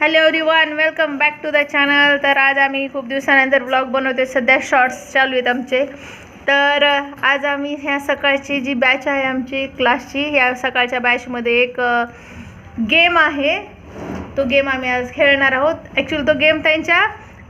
Hello everyone welcome back to the channel तर आज आम्ही खूप दिवसानंतर ब्लॉग बनवते सध्या शॉर्ट्स चालू आहेत आमचे. तर आज आम्ही ह्या सकाळची जी बॅच आहे आमची क्लासची ह्या सकाळच्या बॅचमध्ये एक गेम आहे. तो गेम आम्ही आज खेळणार आहोत. ॲक्च्युली तो गेम त्यांच्या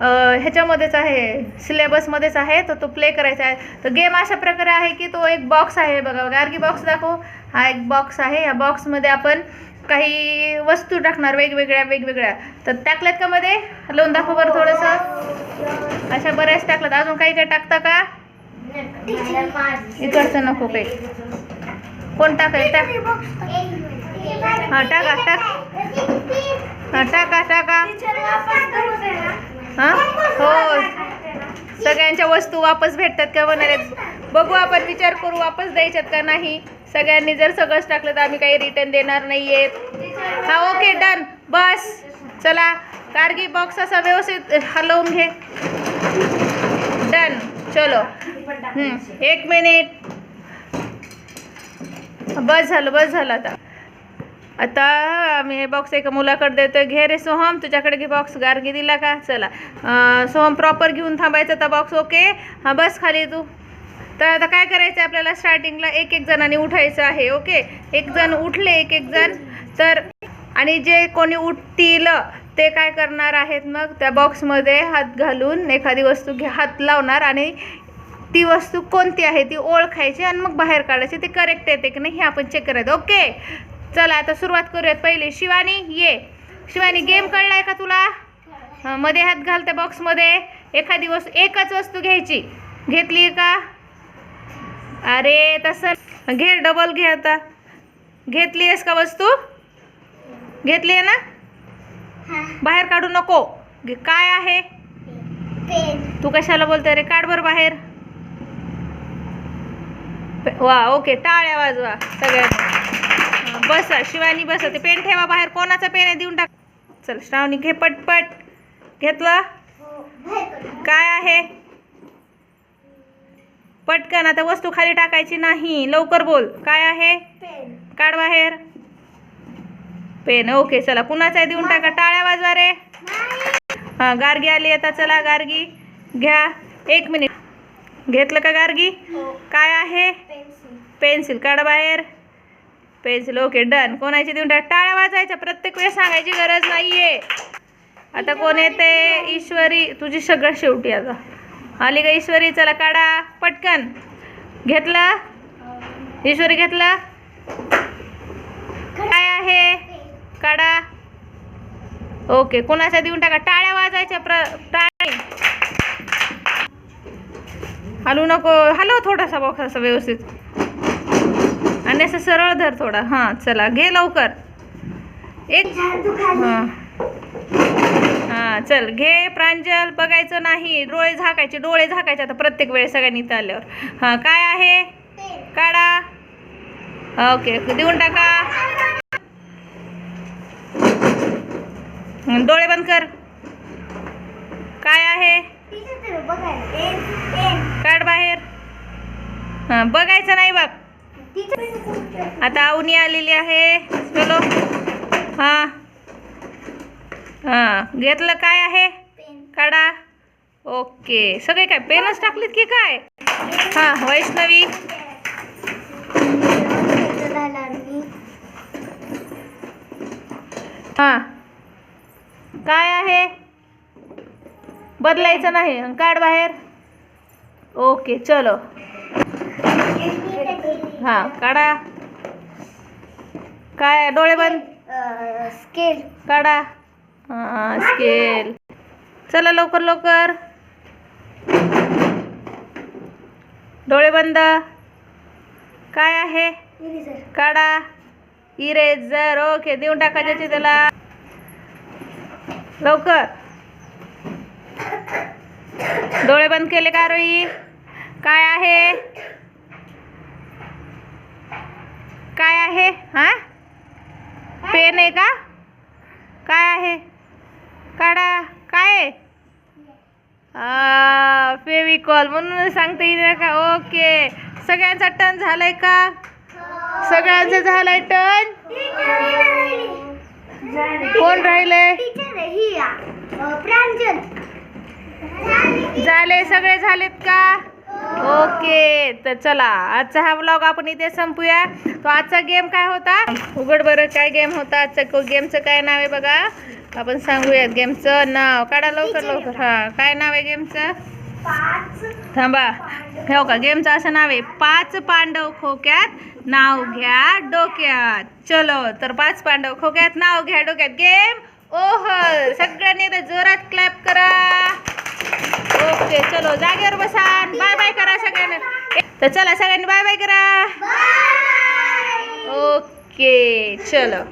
ह्याच्यामध्येच आहे. सिलेबसमध्येच आहे. तर तो प्ले करायचा आहे. तर गेम अशा प्रकारे आहे की तो एक बॉक्स आहे. बघा गार्गी बॉक्स दाखव. हा एक बॉक्स आहे. या बॉक्समध्ये आपण काही वस्तू टाकणार वेगवेगळ्या वेगवेगळ्या. तर टाकल्यात का मध्ये? लोन दाखव बरं थोडंसं. अशा बऱ्याच टाकल्यात. अजून काही काही टाकता का? इकडचं नको काही. कोण टाकाय टाक. हा टाका टाक. हा टाका टाका. हा? हो. सगळ्यांच्या वस्तू वापस भेटतात का म्हणाले? बघू आपण विचार करू वापस द्यायच्यात का नाही? सगळ्यांनी जर सगळंच टाकलं तर आम्ही काही रिटर्न देणार नाही आहेत हा ओके डन बस. चला कारगी बॉक्स असा व्यवस्थित हलवून घे. डन चलो. एक मिनिट बस झालं बस झालं आता. आता आम्ही हे बॉक्स एका मुलाकडे देतोय. घे रे सोहम तुझ्याकडे घे बॉक्स गार्गी दिला का? चला. सोहम प्रॉपर घेऊन थांबायचा आता बॉक्स ओके हां बस खाली तू. तर आता काय करायचं आहे आपल्याला? स्टार्टिंगला एक एक जणांनी उठायचं आहे ओके एक जण उठले एक एक जण. तर आणि जे कोणी उठतील ते काय करणार आहेत मग? त्या बॉक्समध्ये हात घालून एखादी वस्तू घे हात लावणार. आणि ती वस्तू कोणती आहे ती ओळखायची आणि मग बाहेर काढायची. ते करेक्ट येते की नाही हे आपण चेक करायचं ओके चला आता सुरुवात करूयात पहिले. शिवानी ये. शिवानी गेम कळलाय का तुला? मध्ये हात घाल त्या बॉक्समध्ये एखादी वस्तू एकच वस्तू घ्यायची. घेतली का? अरे तसं घे डबल घे आता. घेतली आहेस का वस्तू? घेतली आहे ना? बाहेर काढू नको. काय आहे? तू कशाला बोलते? रे काढ बरं बाहेर. वा ओके टाळ्या वाजवा सगळ्यांनी. हं, बसा शिवानी बसा. ते पेन ठेवा बाहेर. कोणाचा पेन आहे? देऊन टाक. चल श्रावणी घे पटपट. घेतलं? काय आहे? पटकन आता वस्तू खाली टाकायची नाही. लवकर बोल. काय आहे? काढ बाहेर. पेन. ओके चला. कुणाचा देऊन टाका. टाळ्या वाजवा रे. हां गार्गी आली आता. चला गार्गी. घ्या. एक मिनिट. घेतलं का गार्गी? काय आहे? पेन्सिल. काढ बाहेर. पेन्सिल. Okay done. कोणाची देऊन टाक? टाळ्या वाजायच्या प्रत्येक वेळेस सांगायची गरज नाहीये. आता कोण येते? ईश्वरी. तुझी सगळं शेवटी आता. आली का ईश्वरी चला काढा पटकन. घेतला? ईश्वरी घेतला? काय आहे? काढा. ओके कोणाच्या देऊन टाका? टाळ्या वाजायच्या प्र टाळ्या हलू नको. हलव थोडासा बॉक्स असा व्यवस्थित. आणि असं सरळ धर थोडा. हां चला. घे लवकर. एक. हां. हां चल घे प्रांजल बघायचं नाही. डोळे झाकायचे डोळे झाकायचे आता प्रत्येक वेळेस सगळ्यांनी इथं आल्यावर. हां काय आहे? काढा. ओके देऊन टाका. डोळे बंद कर. काय आहे? काढ बाहेर. हां बघायचं नाही बघ आता अवनी आलेली आहे. चलो. हां. हां घेतलं काय आहे? काढा ओके. सगळे काय पेनच टाकलीत की काय? हां वैष्णवी. हां. काय आहे? बदलायचं नाही. काढ बाहेर. ओके चलो. हां काढा. काय डोळे बंद. स्केल. काढा. हां स्केल. चला लवकर लवकर. डोळे बंद. काय आहे? काढा. Eraser okay. देऊन टाकायचे त्याला. लवकर. डोळे बंद केले का रोई काय आहे? काय आहे? हा? पेन आहे का? काय आहे? काढा. काय? फेविकॉल म्हणून सांगते येईल का ओके. सगळ्यांचा टर्न झालाय का? सगळ्यांचं झालंय टर्न? कोण राहिलंय? झाले सगळे झालेत का? ओके. तर चला आजचा हा ब्लॉग आपण इथे संपूया. तो आजचा गेम काय होता? उघड बरं काय गेम होता? आजचा गेमचं काय नाव आहे बघा? आपण सांगूयात गेमचं. नाव काढा लवकर लवकर. हा काय नाव आहे गेमचं? थांबा. हो का गेमचं असं नाव आहे. पाच पांडव खोक्यात नाव घ्या डोक्यात. चलो तर पाच पांडव खोक्यात नाव घ्या डोक्यात. गेम ओहर सगळ्यांनी एकदा जोरात क्लॅप करा. ओके चलो जागेवर बसा बाय बाय करा सगळ्यांनी. तर चला सगळ्यांनी बाय बाय करा. ओके चलो.